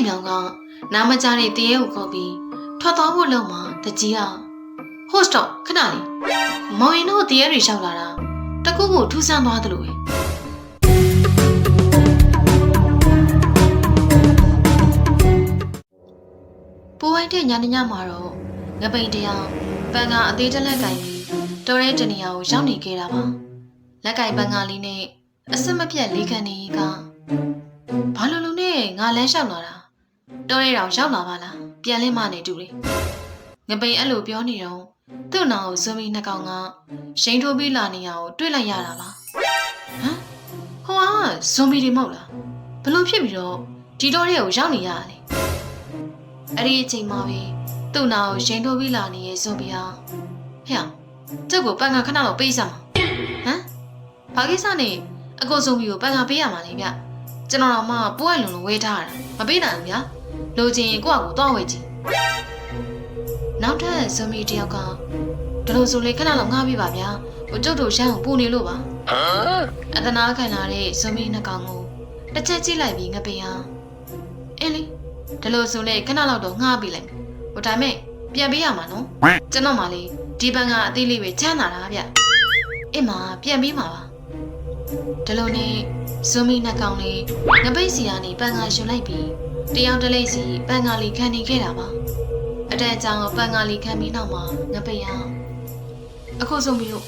ချိန်မြောင်ကနားမကြားတဲ့တရေကိုခေါ်ပြီးထွက်သွားဖို့လုံမှာတကြီးကဟို့စတော့ခဏလေးမောင်ရင်တို့တရေတွေရှောက်လာတာတကူကိုထူးဆန်းသွားတယ်လို့ပဲပူဝိုင်းတဲ့ညနေညမှာတော့ငပိန်တယောက်ပန်ကအသေးတစ်လက်ကင်ပြီးတော်ရဲတနေရာကိုရောက်နေခဲ့တာပါလက်ကင်ပန်ကလေးနဲ့အစမပြတ်လေးခံနေကဘာလို့လုံနဲ့ငါလမ်းလျှောက်လာတာ တော်ရဲတော်ရောက်လာပါလားပြန်လင်းမနေတူလေငပိန်အဲ့လိုပြောနေတော့သူ့နာကိုဇွန်မီနှစ်ကောင်ကရှိန်ထိုးပြီးလာနေရကိုတွေ့လိုက်ရတာပါဟမ်ဟိုကဇွန်မီတွေမဟုတ်လားဘလို့ဖြစ်ပြီးတော့ဒီတော်ရဲကိုရောက်နေရတာလေအဲ့ဒီအချိန်မှာပဲသူ့နာကိုရင်ထိုးပြီးလာနေရဲ့ဇွန်ဘီဟာဟဲ့ကျုပ်ကိုပန်ကခဏတော့ပေးစမ်းပါဟမ်ဘာကိစ္စနဲ့အကိုဇွန်ဘီကိုပန်ကပေးရမှာလေဗျကျွန်တော်တော့မှပိုးရလုံလုံဝေးထားရတာမပေးနိုင်ဘူးဗျာ လိုချင်ရင်ကိုယ့်အကိုတော့ဝေးကြည့်နောက်ထပ်ဇွန်ဘီတယောက်ကဒီလိုဆိုလေခဏတော့ငားပြပါဗျာဟိုကျုပ်တို့ရှမ်းကိုပူနေလို့ပါအတနာခံလာတဲ့ဇွန်ဘီနှစ်ကောင်ကိုတစ်ချက်ကြည့်လိုက်ပြီးငပိန်ဟာအင်းလေဒါလို့ဆိုလေခဏလောက်တော့ငှားပြီးလိုက်မယ်ဟိုဒါမဲ့ပြန်ပေးရမှာနော်ကျွန်တော်မှလေဒီဘန်ကအသေးလေးပဲချမ်းသာတာဗျအစ်မပြန်ပေးမှာပါဒါလို့နေဇွန်မီနှစ်ကောင်လေးငပိတ်စီကနေပန်ကယူလိုက်ပြီး တယောက်တစ်လိမ့်စီပန်ကလေးခံနေခဲ့တာပါအတန်အကြောင်းပန်ကလေးခံပြီးနောက်မှာငပိတ်ရအခုဇွန်မီတို့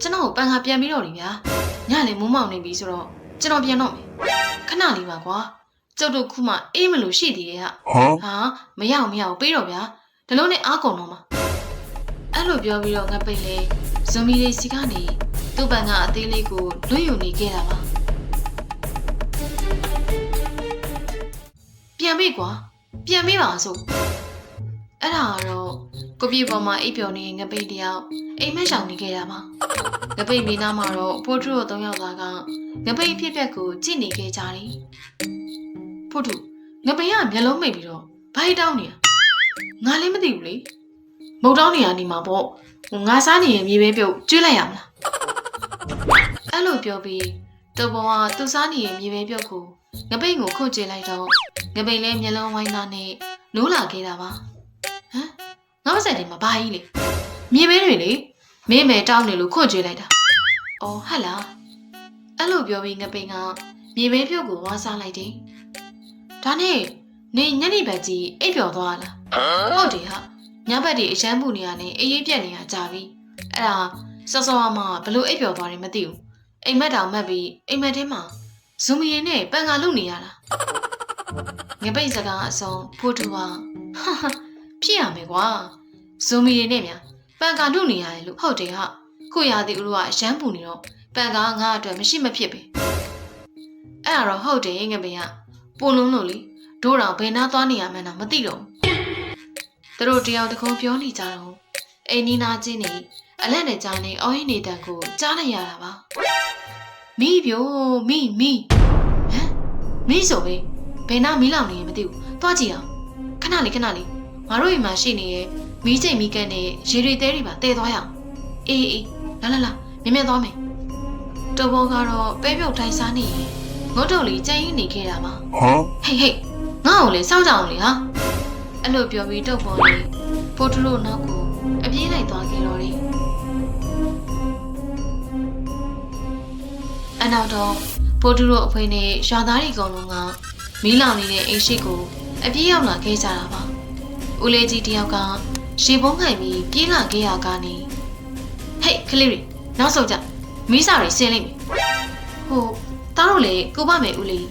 ကျွန်တော်ကိုပန်ကပြန်ပြီးတော့လေဗျာညလေမိုးမောင်နေပြီဆိုတော့ကျွန်တော်ပြန်တော့မယ်ခဏလေးပါကွာကျုပ်တို့ခုမှအေးမလို့ရှိသေးရဲ့ဟာ Huh? ဟာမရအောင်မရအောင်ပေးတော့ဗျာဒါလုံးနဲ့အားကုန်တော့မှာအဲ့လိုပြောပြီးတော့ငါပိတ်လေဇွန်မီလေးစီကနေသူ့ပန်ကအသေးလေးကိုလွတ်ယူနေခဲ့တာပါ ပြန်ပေးကွာပြန်ပေးပါဆိုအဲ့ဒါကတော့ကိုပြေပေါ်မှာအိပ်ပျော်နေငပိတ်တယောက်အိမ်မက်ရှောင်နေခဲ့တာပါငပိတ်မိသားမှာတော့ဖိုးထူတို့သုံးယောက်သားကငပိတ်အဖြစ်ပြက်ကိုကြည့်နေခဲ့ကြတယ်ဖို့တူငပိန်ကမျက်လုံးမိတ်ပြီးတော့ဘာဟိတောင်းနေရငါလည်းမသိဘူးလေမုတ်တောင်းနေရနေမှာပေါ့ဟိုငါစားနေရင်မြေပဲပြုတ်ကျွေးလိုက်ရမလားအဲ့လိုပြောပြီးတော်ပေါ်ကသူစားနေရင်မြေပဲပြုတ်ကိုငပိန်ကိုခုတ်ကျွေးလိုက်တော့ ငပိန်လည်းမျက်လုံးဝိုင်းသားနဲ့နိုးလာခဲ့တာပါဟမ်ငါမဆက်တယ်မှာဘာကြီးလေမြေပဲတွေလေမင်းမဲတောင်းနေလို့ခုတ်ကျွေးလိုက်တာအော်ဟတ်လားအဲ့လိုပြောပြီးငပိန်ကမြေပဲပြုတ်ကိုဝါစားလိုက်တယ်ဒါနဲ့နေညနေဘက်ကြီးအိပ်ပျော်သွားလားဟုတ်တယ်ဟာညဘက်ဒီအရှမ်းပူနေရနဲ့အေးအေးပြက်နေရကြပြီအဲ့ဒါစောစောမှဘလို့အိပ်ပျော်သွားတယ်မသိဘူးအိမ်မက်တောင်မက်ပြီးအိမ်မက်ထဲမှာဇူမီရင်နဲ့ပန်ကာလုနေရတာ ငပိတ်စကားအစုံဖိုးတူပါဟာဟာဖြစ်ရမယ်ကွာဇူမီရင်နဲ့များပန်ကာလုနေရတယ်လို့ဟုတ်တယ်ဟာခုရသည်ဥလို့ကအရှမ်းပူနေတော့ပန်ကာငါအတွက်မရှိမဖြစ်ပဲအဲ့ဒါတော့ဟုတ်တယ်ငပိတ်ကပိုလုံးလို့လေတို့တော်ဘယ်နာသွားနေရမှန်းတော့မသိတော့ဘူးသူတို့တယောက်တစ်ခုပြောနေကြတော့အိမ်နီးနာချင်းနေအလက်နဲ့ကြားနေအော်ဟင်းနေတန်ကိုကြားလိုက်ရတာပါမိပြိုမိမိဟမ်မိဆိုပဲ ဘယ်နာမီးလောင်နေရင်မသိဘူးသွားကြည့်အောင်ခဏလေးခဏလေးငါတို့အိမ်မှာရှိနေရဲ့မီးချိန်မီးကန်နဲ့ရေတွေတဲတွေပါတဲသွားရအောင်အေးအေးလာလာလာမြင်မြင်သွားမယ်တော်ဘောကတော့ပဲပြုတ်တိုင်းစားနေရင်ငုတ်တုတ်လေးကြမ်းရင်နေခဲ့တာပါ Huh? ဟေးဟေးငါ့ကိုလေစောင့်ကြအောင်လေဟာအဲ့လိုပြောပြီးတုတ်ပေါ်လေးဖိုးထူလို့နောက်ကိုအပြေးလိုက်သွားခဲ့တော့တယ်အနောက်တော့ဖိုးထူလို့အဖွေနဲ့ရွာသားတွေအကုန်လုံးက မီးလောင်နေတဲ့အိမ်ရှိကိုအပြေးရောက်လာခဲ့ကြတာပါဦးလေးကြီးတယောက်ကရေပုံးခိုင်ပြီးပြေးလာခဲ့ရကနေဟေးကလေးတွေနောက်ဆုံးကြမီးစာတွေဆင်းလိုက်မယ်ဟိုတားတော့လေကိုပါမယ်ဦးလေး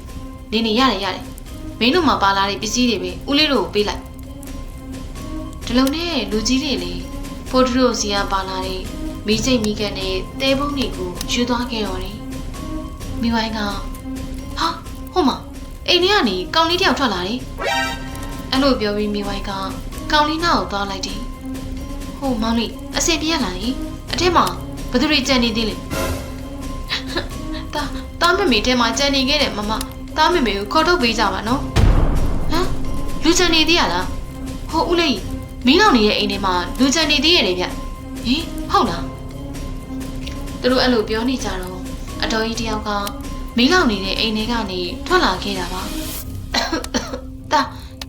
နေနေရတယ်ရတယ်မင်းတို့မှာပါလာတဲ့ပစ္စည်းတွေပဲဦးလေးတို့ကိုပေးလိုက်ဒီလိုနဲ့လူကြီးတွေလေဖိုးထူတို့စီကပါလာတဲ့မိစိတ်မိကန်နဲ့တဲပုံးတွေကိုယူသွားခဲ့တော့တယ်မိဝိုင်းကဟာဟုတ်မ အိမ်ထဲကနေကောင်လေးတယောက်ထွက်လာတယ်အဲ့လိုပြောပြီးမိဝိုင်းကကောင်လေးနောက်ကိုသွားလိုက်တယ်ဟိုမောင်လေးအစင်ပြက်လာရင်အထက်မှာဘယ်သူတွေကြံနေသေးလဲတာတာမမေထဲမှာကြံနေခဲ့တယ်မမတာမမေကိုခေါ်ထုတ်ပေးကြပါနော်ဟမ်လူကြံနေသေးရလားဟိုဦးလေးမင်းလောင်နေတဲ့အိမ်ထဲမှာလူကြံနေသေးရတယ်ဗျဟင်ဟုတ်လားသူတို့အဲ့လိုပြောနေကြတော့အတော်ကြီးတယောက်က မင်းလောင်နေတဲ့အိမ်ထဲကနေထွက်လာခဲ့တာပါ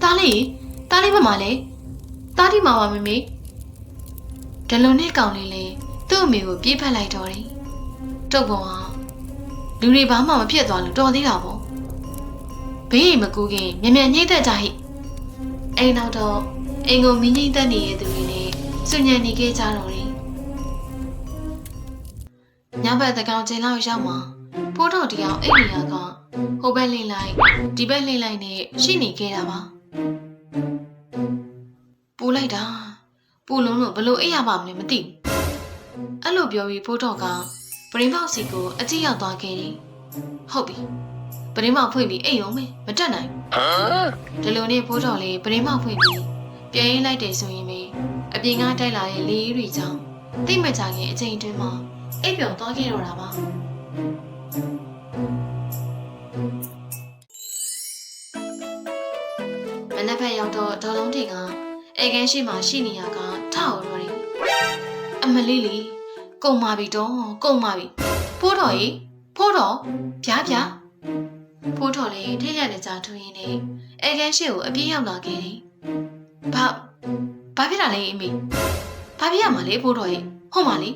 တာလေးတားလေးမမလဲတားဒီမှာပါမမေဒလုံနဲ့ကောင်လေးလေသူ့အမေကိုပြေးဖက်လိုက်တော့တယ်တုတ်ပေါ်ဟာလူတွေဘာမှမဖြစ်သွားလို့တော်သေးတာပေါ့ဘေးမကူခင်မြန်မြန်ညှိသက်ကြဟိအိမ်နောက်တော့အိမ်ကိုမင်းငိမ့်သက်နေတဲ့သူတွေနဲ့စွညံနေခဲ့ကြတော့တယ်ညဘက်တကောင်ကျင်းလောက်ရောက်မှာ ဖိုးတော်တရားအိမ်နေရကဟိုဘက်လှိမ့်လိုက်ဒီဘက်လှိမ့်လိုက်နဲ့ရှိနေခဲ့တာပါပူလိုက်တာပူလုံးလို့ဘလို့အိပ်ရပါမလဲမသိဘူးအဲ့လိုပြောပြီးဖိုးတော်ကပရင်းပေါက်စီကိုအကြည့်ရောက်သွားခဲ့တယ်ဟုတ်ပြီပရင်းပေါက်ဖွင့်ပြီးအိပ်ရုံပဲမတက်နိုင်ဒီလိုနဲ့ဖိုးတော်လေးပရင်းပေါက်ဖွင့်ပြီးပြန်ရင်လိုက်တယ်ဆိုရင်ပဲအပြင်ကတိုက်လာတဲ့လေအေးတွေကြောင့်တိတ်မကြခင်အချိန်အတွင်းမှာအိပ်ပျော်သွားခဲ့တော့တာပါ မနက်ဖက်ရောက်တော့ဒေါ်လုံးတင်ကအဲကန်းရှိမှရှိနေရကထောက်တော့တယ်အမလေးလေးကုံမာပြီတော့ကုံမာပြီဖိုးတော်ကြီးဖိုးတော်ဗျာဗျာဖိုးတော်လေးထိတ်လန့်နေကြထူရင်းနဲ့အဲကန်းရှိကိုအပြေးရောက်လာခဲ့တယ်ဘာဘာဖြစ်တာလဲအမေဘာဖြစ်ရမှာလဲဖိုးတော်ကြီးဟုတ်ပါလေ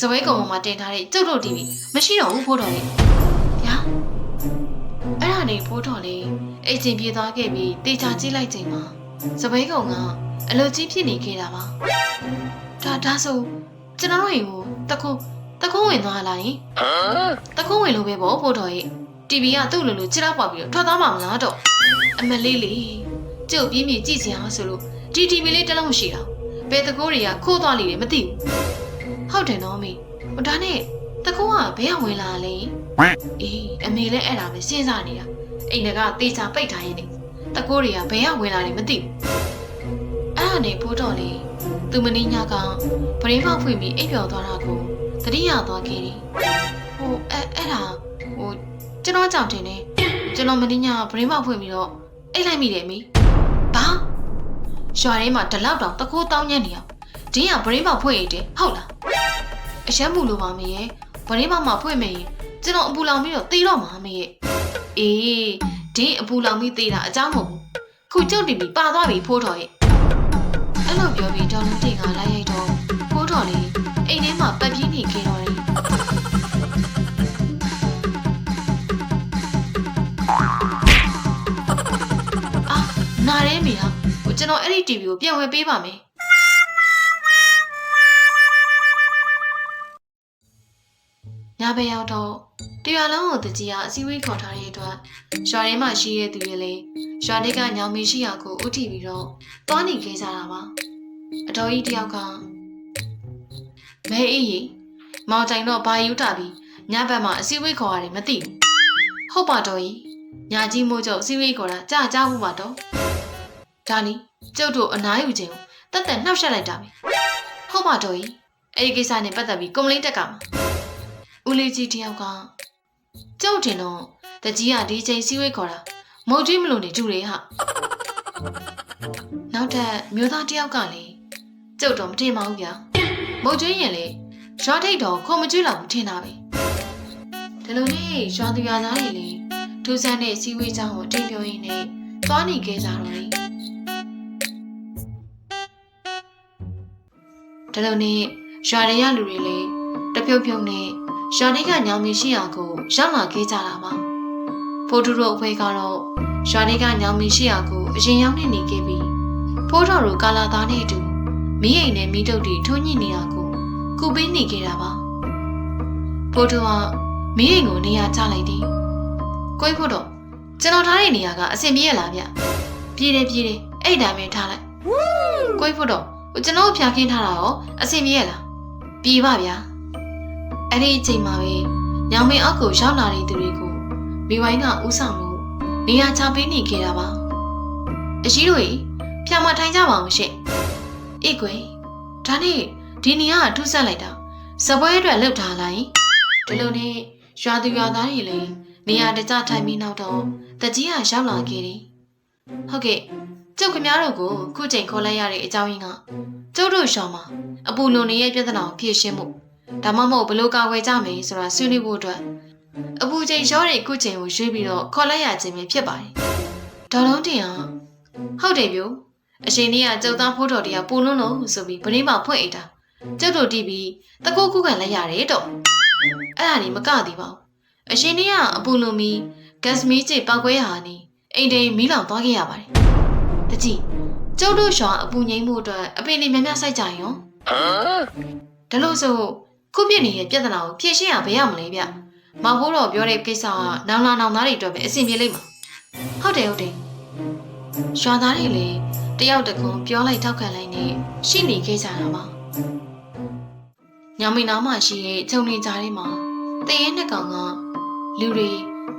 ဇပွဲကုံပေါ်မှာတင်ထားတဲ့ကျုပ်တို့တီဗီမရှိတော့ဘူးဖိုးတော်ကြီးဗျာအဲ့ဒါနေဖိုးတော်လေးအိတ်ချင်းပြေးသွားခဲ့ပြီးတေချာကြည့်လိုက်ချိန်မှာစပယ်ကောင်ကအလုတ်ကြီးဖြစ်နေခဲ့တာပါဒါဒါဆိုကျွန်တော်တို့ရင်ကိုတခုတခုဝင်သွားလာရင်တခုဝင်လို့ပဲပေါ့ဖို့တော်ရဲ့ TV ကသူ့လိုလိုချစ်တော့ပါပြီးတော့ထွက်သွားမှာမလားတော့အမလေးလေးကျုပ်ပြင်းပြကြည့်စရာဆိုလို့ဒီ TV လေးတစ်လုံးမရှိတော့ဘယ်တကိုးတွေကခိုးသွားလိမ့်တယ်မသိဘူး ဟုတ်တယ်နော်မေဟိုဒါနဲ့တကူကဘယ်ကဝင်လာလဲအေးအမေလည်းအဲ့ဒါပဲစဉ်းစားနေတာအိမ်ကတေချာပိတ်ထားရင်လေတကိုးတွေကဘယ်ကဝင်လာတယ်မသိဘူးအဲ့ဒါနဲ့ဖိုးတော်လေးသူမင်းညကပရင်းဖောက်ဖွင့်ပြီးအိပ်ပျော်သွားတာကိုသတိရသွားခဲ့တယ်ဟိုအဲ့အဲ့ဒါဟိုကျွန်တော်ကြောင့်တင်နေကျွန်တော်မင်းညပရင်းဖောက်ဖွင့်ပြီးတော့အိပ်လိုက်မိတယ်မိဘာရွာထဲမှာဒီလောက်တောင်တကိုးတောင်းညံ့နေအောင် ဒင်းကပရင်းဖောက်ဖွင့်ရတဲ့ဟုတ်လားအရှမ်းမှုလိုပါမေရဲ့ပရင်းဖောက်မှာဖွင့်မယ်ရင်ကျွန်တော်အပူလောင်ပြီးတော့ตีတော့မှာမေရဲ့အေးဒင်းအပူလောင်ပြီးသေးတာအကြောင်းမဟုတ်ဘူးခုကျုပ်တင်ပြီးပါသွားပြီဖိုးတော်ရဲ့အဲ့လိုပြောပြီးဒေါ်လုံးတင်ကလိုက်ရိုက်တော့ဖိုးတော်လေးအိမ်ထဲမှာပတ်ပြေးနေခဲ့တော့တယ်အာနာရဲမိဟာဟိုကျွန်တော်အဲ့ဒီ TV ကိုပြန်ဝယ်ပေးပါမယ် ညဘက်ရောက်တော့တရွာလုံးကိုတကြီးကအစည်းအဝေးခေါ်ထားတဲ့အတွက်ရွာထဲမှာရှိတဲ့သူတွေလည်းရွာတွေကညောင်မီရှိရာကိုဥတီပြီးတော့သွားနေခဲ့ကြတာပါအတော်ကြီးတယောက်ကမဲအေးရီမောင်တိုင်တော့ဘာယူတာပြီးညဘက်မှာအစည်းအဝေးခေါ်ရတယ်မသိဘူးဟုတ်ပါတော့ကြီးညာကြီးမိုးကျုပ်အစည်းအဝေးခေါ်တာကြာကြာဘူးပါတော့ဒါနီကျုပ်တို့အနားယူခြင်းကိုတက်တက်နှောက်ယှက်လိုက်တာပဲဟုတ်ပါတော့ကြီးအဲ့ဒီကိစ္စနဲ့ပတ်သက်ပြီးကွန်ပလိန်းတက်ကမှာ ဦးလေးကြီးတယောက်ကကျုပ်တင်တော့တကြီးကဒီချိန်စည်းဝေးခေါ်တာမုတ်ကြီးမလို့နေတူတယ်ဟာနောက်ထပ်မျိုးသားတယောက်ကလည်းကျုပ်တော့မထင်ပါဘူးဗျာမုတ်ကြီးရင်လေရွာထိတ်တော့ခုံမကျွေးလောက်ဘူးထင်တာပဲဒီလိုနဲ့ရွာသူရွာသားတွေလည်းထူးဆန်းတဲ့စည်းဝေးကြောင်းကိုအထိန်ပြောရင်းနဲ့သွားနေခဲ့ကြတော့တယ်ဒီလိုနဲ့ရွာတွေကလူတွေလည်းတပြုတ်ပြုတ်နဲ့ ရွာတွေကညောင်မီရှိရာကိုရောက်လာခဲ့ကြတာပါဖိုးတူတို့အဖွဲကတော့ရွာတွေကညောင်မီရှိရာကိုအရင်ရောက်နေနေခဲ့ပြီးဖိုးတော်တို့ကာလာသားနဲ့အတူမိအိမ်နဲ့မိတုတ်တွေထုံးညစ်နေတာကိုကုပေးနေခဲ့တာပါဖိုးတူကမိအိမ်ကိုနေရာချလိုက်သည်ကိုကြီးဖို့တော့ကျွန်တော်ထားတဲ့နေရာကအဆင်ပြေရလားဗျပြေးတယ်ပြေးတယ်အဲ့ဒီတိုင်းပဲထားလိုက်ကိုကြီးဖို့တော့ကျွန်တော်ဖျားခင်းထားတာရောအဆင်ပြေရလားပြေးပါဗျာ အဲ့ဒီအချိန်မှာပဲညောင်မင်းအောက်ကိုရောက်လာတဲ့သူတွေကိုမိဝိုင်းကဥဆောင်မှုနေရာချပေးနေခဲ့တာပါအရှိတို့ကြီးဖျာမထိုင်ကြပါအောင်ရှင့်အေးကွယ်ဒါနဲ့ဒီနေရာကထူးဆန်းလိုက်တာစပွဲအတွက်လှုပ်ထားလိုက်ဒီလိုနဲ့ရွာသူရွာသားတွေလည်းနေရာတကျထိုင်ပြီးနောက်တော့တကြီးကရောက်လာခဲ့တယ်ဟုတ်ကဲ့ကျုပ်ခမားတို့ကိုခုချိန်ခေါ်လိုက်ရတဲ့အကြောင်းရင်းကကျုပ်တို့ရှောင်းမှာအပူလုံနေရဲ့ပြဿနာကိုဖြေရှင်းမှု ဒါမှမဟုတ်ဘလို့ကာဝယ်ကြမယ်ဆိုတာဆွေးနွေးဖို့အတွက်အပူချိန်ရောတဲ့ခုချိန်ကိုရွေးပြီးတော့ခေါ်လိုက်ရခြင်းပဲဖြစ်ပါတယ်။ဒေါ်လုံးတင်ကဟုတ်တယ်ပြိုအရှင်ကြီးကကျုပ်သားဖိုးတော်တရားပူလွန်းလို့ဆိုပြီးဗရင်းမဖွင့်အိတ်တာကျုပ်တို့တီးပြီးတကုတ်ခုခံလိုက်ရတယ်တော့အဲ့ဒါနေမကသေးပါဘူးအရှင်ကြီးကအပူလွန်ပြီးဂက်စမီးကျပောက်ကွဲဟာနေအိမ်တိမ်မီးလောင်သွားခဲ့ရပါတယ်တကြီးကျုပ်တို့ရွာအပူငိမ့်မှုအတွက်အပင်တွေများများစိုက်ကြရင်ဒါလို့ဆို ခုပြစ်နေတဲ့ပြဿနာကိုဖြေရှင်းရဘယ်ရမလဲဗျမောင်ဖိုးတော်ပြောတဲ့ကိစ္စကနောင်လာနောင်သားတွေအတွက်ပဲအဆင်ပြေလိမ့်မှာဟုတ်တယ်ဟုတ်တယ်ရွာသားတွေလည်းတယောက်တကွန်ပြောလိုက်ထောက်ခံလိုက်နဲ့ရှိနေခဲ့ကြတာပါညမင်းနာမှရှိရဲ့ခြုံနေကြတဲ့မှာတရေနှစ်ကောင်ကလူတွေ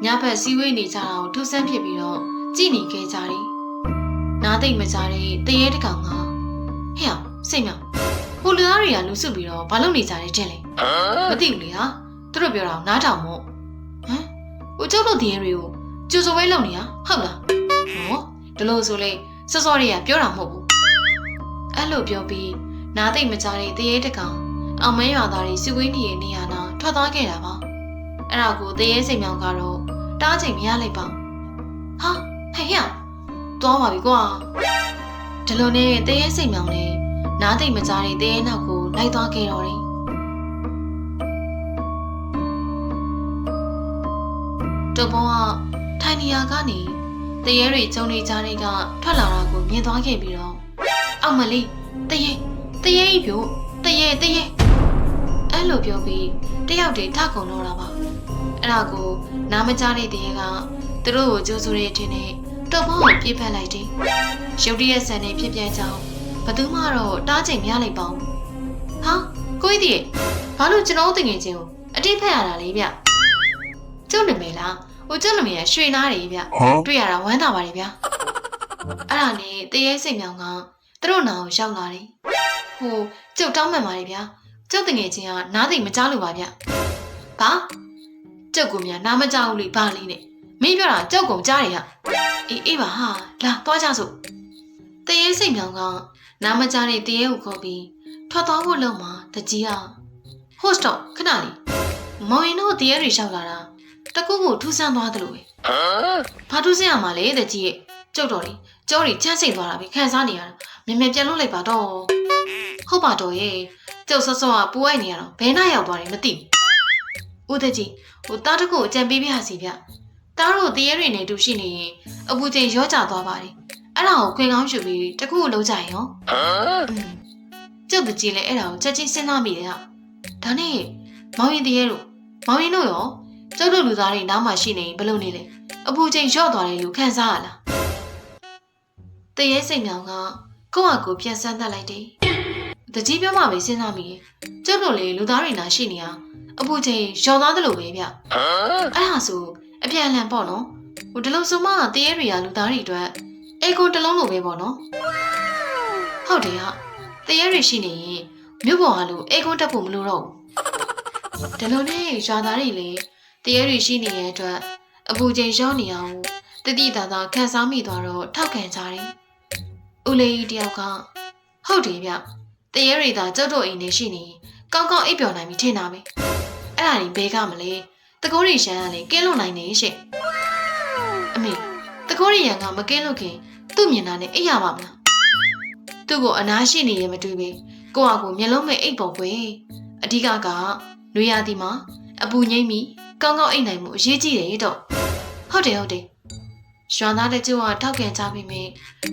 ညဘက်စည်းဝေးနေကြတာကိုထူးဆန်းဖြစ်ပြီးတော့ကြည်နေခဲ့ကြတယ်နားသိမ့်မကြတဲ့တရေတစ်ကောင်ကဟဲ့အောင်စိတ်မြောက် ဟိုလူသားတွေကလူစုပြီးတော့ဘာလုပ်နေကြတယ်တဲ့လဲမသိဘူးလေဟာသူတို့ပြောတာကိုနားထောင်မို့ဟမ်ဟိုကျုပ်တို့တရေတွေကိုကျူစုံဝဲလုပ်နေတာဟုတ်လားဟောဒီလိုဆိုလေစောစောတွေကပြောတာမဟုတ်ဘူးအဲ့လိုပြောပြီးနားသိမ့်မကြတဲ့တရေတစ်ကောင်အောင်မဲရွာသားတွေစုဝေးနေတဲ့နေရာနာထွက်သွားခဲ့တာပါအဲ့ဒါကိုတရေစိတ်မြောင်ကတော့တားချိန်မရလိုက်ပါဘူးဟာဟဲ့ဟဲ့သွားပါပြီကွာဒီလိုနဲ့တရေစိတ်မြောင်နေ နားသိမ့်မကြတဲ့တရေနောက်ကိုလိုက်သွားခဲ့တော့တယ်တော့ဘောကထိုင်နေရာကနေတရေတွေကျုံနေကြတဲ့ကထွက်လာတာကိုမြင်သွားခဲ့ပြီးတော့အောက်မလေးတရေတရေကြီးပြို့တရေတရေအဲ့လိုပြောပြီးတယောက်တည်းထခုံတော့တာပါအဲ့ဒါကိုနားမကြားတဲ့တရေကသူတို့ကိုကြိုးစိုးရထင်းနဲ့တော့ဘောကိုပြေးဖက်လိုက်တယ်ရုတ်တရက်ဆန်နေဖြစ်ပြန်ကြောင်း ဘသူမှတော့တားချိန်မရလိုက်ပါဘူးဟာကိုကြီးတည်းဘာလို့ကျွန်တော်တငယ်ချင်းကိုအတိတ်ဖက်ရတာလေဗျကျုပ်နာမည်လားဟိုကျုပ်နာမည်ကရွှေနားတယ်ဗျ Huh? တွေ့ရတာဝမ်းသာပါတယ်ဗျာအဲ့ဒါနဲ့တရေစိတ်မြောင်ကသူတို့နာကိုရောက်လာတယ်ဟိုကျုပ်တောင်းမှန်ပါတယ်ဗျာကျုပ်တငယ်ချင်းကနားသိမ့်မကြားလို့ပါဗျဘာကျုပ်ကမြန်နားမကြားဘူးလေဘာလေးနဲ့မင်းပြောတာကျုပ်ကုံကြားတယ်ဟာအေးအေးပါဟာလာသွားကြစို့တရေစိတ်မြောင်က နားမကြားတဲ့တရေကိုခေါ်ပြီးထွက်သွားဖို့လုံမှာတကြီးကဟိုစတော့ခဏလေးမောင်ရင်တို့တရေတွေရောက်လာတာတကူကိုထူးဆန်းသွားတယ်လို့ပဲ Huh? ဘာထူးစင်ရမှာလဲတဲ့ကြီးရဲ့ကျုပ်တော်လေးကြောတွေချမ်းစိတ်သွားတာပဲခံစားနေရတာမြန်မြန်ပြန်လွတ်လိုက်ပါတော့ဟုတ်ပါတော့ရဲ့ကျုပ်ဆော့ဆော့ကပူအိုက်နေရတော့ဘယ်နှရောက်သွားတယ်မသိဘူးဦးတဲ့ကြီးဟိုတားတကူအကြံပေးပြစီဗျတားတို့တရေတွေနဲ့တူရှိနေရင်အပူချိန်ရောကြသွားပါတယ် အဲ့ဒါကိုခွင်ကောင်းယူပြီးတကူကိုလုံးကြရင်ရော Huh? อืมကျုပ်တကြီးလည်းအဲ့ဒါကိုချက်ချင်းစဉ်းစားမိတယ်ဟာဒါနဲ့မောင်ရင်တရေတို့မောင်ရင်တို့ရောကျုပ်တို့လူသားတွေနားမှာရှိနေရင်ဘယ်လိုနေလဲအပူချိန်လျော့သွားတယ်လို့ခံစားရလားတရေစိတ်မြောင်ကကိုယ့်ဟာကိုယ်ပြန်ဆန်းသက်လိုက်တယ်တကြီးပြောမှပဲစဉ်းစားမိရဲ့ကျုပ်တို့လေလူသားတွေနာရှိနေရအပူချိန်လျော့သွားတယ်လို့ပဲဗျ Huh? အဲ့ဒါဆိုအပြန်အလှန်ပေါ့နော်ဟိုဒီလိုဆိုမှတရေတွေကလူသားတွေအတွက် အေကိုတစ်လုံးလိုပဲပေါ့နော်ဟုတ်တယ်ဟာတရေတွေရှိနေရင်မြို့ပေါ်ကလို့အေကိုတက်ဖို့မလိုတော့ဘူးဒီလိုနဲ့ရွာသားတွေလေတရေတွေရှိနေတဲ့အတွက်အပူချိန်ရောနေအောင်တတိတာတာခန်းစားမိသွားတော့ထောက်ခံကြတယ်။ဦးလေးကြီးတယောက်ကဟုတ်တယ်ဗျ။တရေရီသာကျုပ်တို့အိမ်နေရှိနေရင်ကောင်းကောင်းအိပ်ပျော်နိုင်ပြီထင်တာပဲ။အဲ့ဒါကြီးဘဲကမလဲ။တကိုးရီရှမ်းကလည်းကင်းလွတ်နိုင်နေရှင့်။အမေတကိုးရီရန်ကမကင်းလို့ခင် သူ့မြင်တာနဲ့အိပ်ရပါမလား။သူ့ကိုအနားရှိနေရင်မတွေ့ပဲ။ကိုယ့်အကူမျက်လုံးမဲ့အိပ်ပေါ်ကွယ်။အဓိကကနွေရာသီမှာအပူငိမ့်ပြီးကောင်းကောင်းအိပ်နိုင်မှုအရေးကြီးတယ်တော့ဟုတ်တယ်ဟုတ်တယ်ရွာသားတချို့ကထောက်ခံကြပြီမေ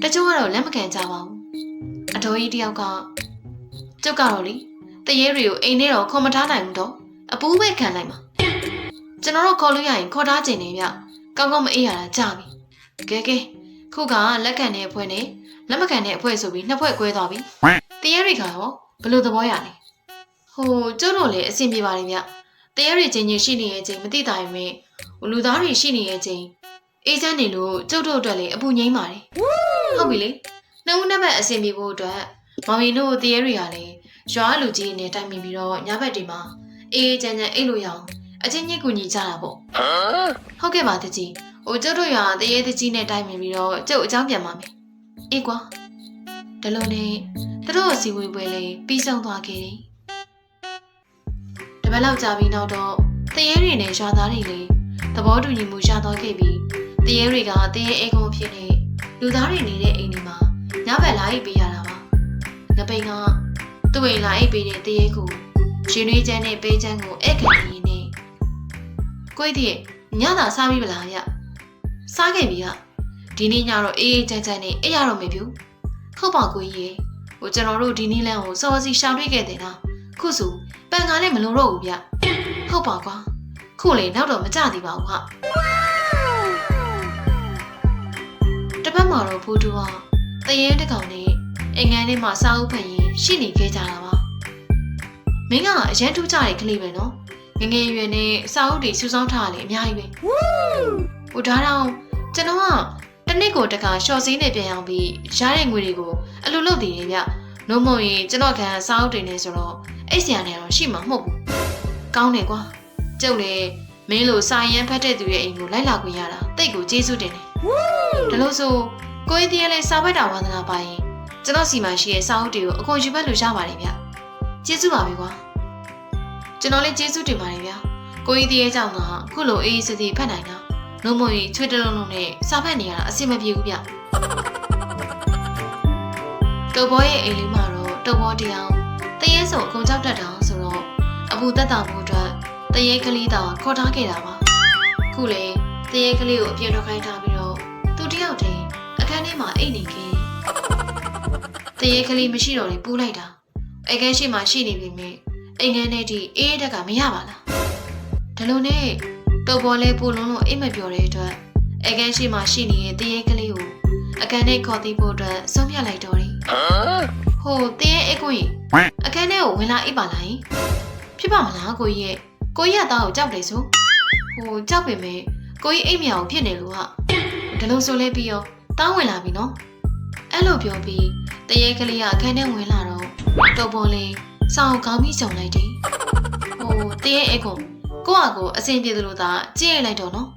တချို့ကတော့လက်မခံကြပါဘူးအတော်ကြီးတယောက်ကကျုပ်ကတော့လေတရေတွေကိုအိမ်ထဲတော့ခေါ်မထားနိုင်ဘူးတော့အပူပဲခံလိုက်မှာကျွန်တော်တို့ခေါ်လို့ရရင်ခေါ်ထားခြင်းနေဗျကောင်းကောင်းမအေးရတာကြာပြီကဲကဲ ခုကလက်ခံတဲ့အဖွဲ့နဲ့လက်မခံတဲ့အဖွဲ့ဆိုပြီးနှစ်ဖွဲ့ကွဲသွားပြီတရေတွေကရောဘယ်လိုသဘောရလဲဟိုကျုပ်တို့လည်းအဆင်ပြေပါတယ်ဗျတရေတွေချင်းချင်းရှိနေရဲ့ချိန်မသိတာရင်မေလူသားတွေရှိနေရဲ့ချိန်အေးချမ်းနေလို့ကျုပ်တို့အတွက်လည်းအပူငိမ့်ပါတယ်ဟုတ်ပြီလေနှုတ်နှစ်ဘက်အဆင်ပြေဖို့အတွက်မောင်ရင်တို့တရေတွေကလည်းရွာလူကြီးနဲ့တိုင်ပင်ပြီးတော့ညဘက်တွေမှာအေးအေးချမ်းချမ်းအိတ်လို့ရအောင်အချင်းချင်းကူညီကြတာပေါ့ Huh? ဟုတ်ကဲ့ပါတကြီး ဟိုကျုပ်တို့ရွာတရေတကြီးနဲ့တိုင်ပင်ပြီးတော့ကျုပ်အကြောင်းပြန်ပါမယ်အေးကွာဒါလို့နဲ့သူတို့အစီအဝေးပွဲလေးပြီးဆုံးသွားခဲ့တယ်တပတ်လောက်ကြာပြီးနောက်တော့တရေတွေနဲ့ရွာသားတွေလည်းသဘောတူညီမှုရသွားခဲ့ပြီးတရေတွေကတရေအေကုံဖြစ်နေလူလူသားတွေနေတဲ့အိမ်ဒီမှာညဘက်လာအိပ်ပေးရတာပါငပိန်ကသူ့အိမ်လာအိပ်ပေးတဲ့တရေကိုရှင်ရွေးချမ်းနဲ့ပေးချမ်းကိုအဲ့ခံနေနေကိုကြီးတည်းညသာစားပြီဗလားဗျ စားခဲ့ပြီကဒီနေ့ညတော့အေးအေးချမ်းချမ်းနဲ့အိပ်ရတော့မယ်ဗျဟုတ်ပါကိုကြီးရေဟိုကျွန်တော်တို့ဒီနေ့လမ်းကိုစောစီရှာတွေ့ခဲ့တယ်နော်ခုဆိုပန်ကားနဲ့မလုံတော့ဘူးဗျဟုတ်ပါကွာခုလေနောက်တော့မကြသေးပါဘူးဟာတစ်ပတ်မှာတော့ဖိုးတူကတရေတစ်ကောင်နဲ့အိမ်ငန်းထဲမှာစားဥဖန်ရင်ရှိနေခဲ့ကြတာပါမင်းကအရန်ထူးကြတဲ့ကလေးပဲနော်ငယ်ငယ်ရွယ်နဲ့စားဥတွေစူးစောင်းထားတယ်အများကြီးပဲဟိုဒါတော့ ကျွန်တော်ကတစ်နှစ်ကိုတစ်ခါရှော့စင်းနဲ့ပြန်အောင်ပြီးရတဲ့ငွေတွေကိုအလိုလုပ်တည်နေဗျ။နှုံးမုံရင်ကျွန်တော်ခံစားအုပ်တွေနေဆိုတော့အိတ်ဆရာနဲ့တော့ရှိမှာမဟုတ်ဘူး။ကောင်းတယ်ကွာ။ကျုပ်လေမင်းလိုစာရန်ဖတ်တဲ့သူရဲ့အိမ်ကိုလိုက်လာခွင့်ရတာတိတ်ကိုကျေးဇူးတင်တယ်။ဒါလို့ဆိုကိုကြီးတည်းလေးစာဖတ်တာဝါသနာပါရင်ကျွန်တော်စီမှာရှိတဲ့စာအုပ်တွေကိုအကုန်ယူဖတ်လို့ရပါတယ်ဗျ။ကျေးဇူးပါပဲကွာ။ကျွန်တော်လည်းကျေးဇူးတင်ပါတယ်ဗျာ။ကိုကြီးတည်းရဲ့ကြောင့်ကခုလိုအေးအေးဆေးဆေးဖတ်နိုင်တာ။ နှုံးမုံရင်ချွေတလုံးလုံးနဲ့စာဖတ်နေရတာအဆင်မပြေဘူးဗျ။တုပ်ဘောရဲ့အိမ်လေးမှာတော့တုပ်ဘောတရားတရေစုံအကုန်ကြောက်တတ်တာဆိုတော့အပူတက်တာမှုအတွက်တရေကလေးတောင်ခေါ်ထားခဲ့တာပါခုလေတရေကလေးကိုအပြည့်တော့ခိုင်းထားပြီးတော့သူတယောက်တည်းအခန်းထဲမှာအိတ်နေခင်တရေကလေးမရှိတော့လေပူးလိုက်တာအိမ်ကန်းရှိမှရှိနေပြီမေအိမ်ကန်းထဲထိအေးတက်ကမရပါလားဒါလိုနဲ့ တုပ်ဘောလေးပူလုံးလုံးအိတ်မပြောတဲ့အတွက်အိမ်ကန်းရှိမှရှိနေတဲ့တရေကလေးကိုအခန်းထဲခေါ်သိဖို့အတွက်ဆုံးဖြတ်လိုက်တော့တယ်ဟိုတင်းရဲ့အကိုကြီးအခန်းထဲကိုဝင်လာအိပ်ပါလားယင်ဖြစ်ပါမလားကိုကြီးရဲ့ကိုကြီးကသားကိုကြောက်တယ်ဆိုဟိုကြောက်ပေမဲ့ကိုကြီးအိပ်မရအောင်ဖြစ်နေလို့ဟာဒါလို့ဆိုလဲပြီးရောတောင်းဝင်လာပြီနော်အဲ့လိုပြောပြီးတရေကလေးကအခန်းထဲဝင်လာတော့တော်ပေါ်လေးစောင်းကောင်းပြီးစုံလိုက်တယ်ဟိုတရေအကို ကိုကကိုအဆင်ပြေသလိုသာကြည့်ရလိုက်တော့နော်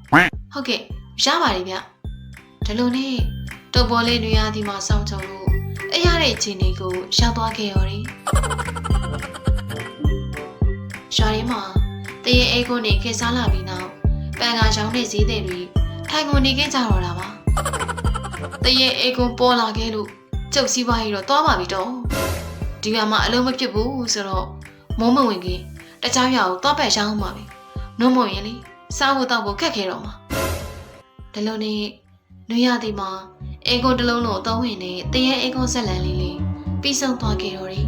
ဟုတ်ကဲ့ရပါတယ်ဗျဒါလို့နဲ့တော်ပေါ်လေးနေရာဒီမှာစောင်းကြုံလို့အရတဲ့အခြေအနေကိုရောက်သွားခဲ့ရော်ရီရှာရင်းမှာတရေအိတ်ကိုနေခေစားလာပြီးနောက်ပန်ကရောင်းတဲ့ဈေးသည်တွေထိုင်ကုန်နေခဲ့ကြတော့တာပါတရေအိတ်ကိုပေါ်လာခဲ့လို့ကျုပ်စည်းပွားရေးတော့သွားပါပြီတော့ဒီကမှအလုံးမဖြစ်ဘူးဆိုတော့မိုးမဝင်ခင်တခြားရွာကိုသွားပတ်ရောင်းမှာပဲ နှုံးမဝင်လေစားဖို့တောက်ဖို့ခက်ခဲတော့မှာဒီလိုနဲ့နွေရသည်မှာအေကွန်တစ်လုံးလုံးအသုံးဝင်နေတရေအေကွန်ဆက်လန်လေးလေးပြီးဆုံးသွားခဲ့တော့တယ်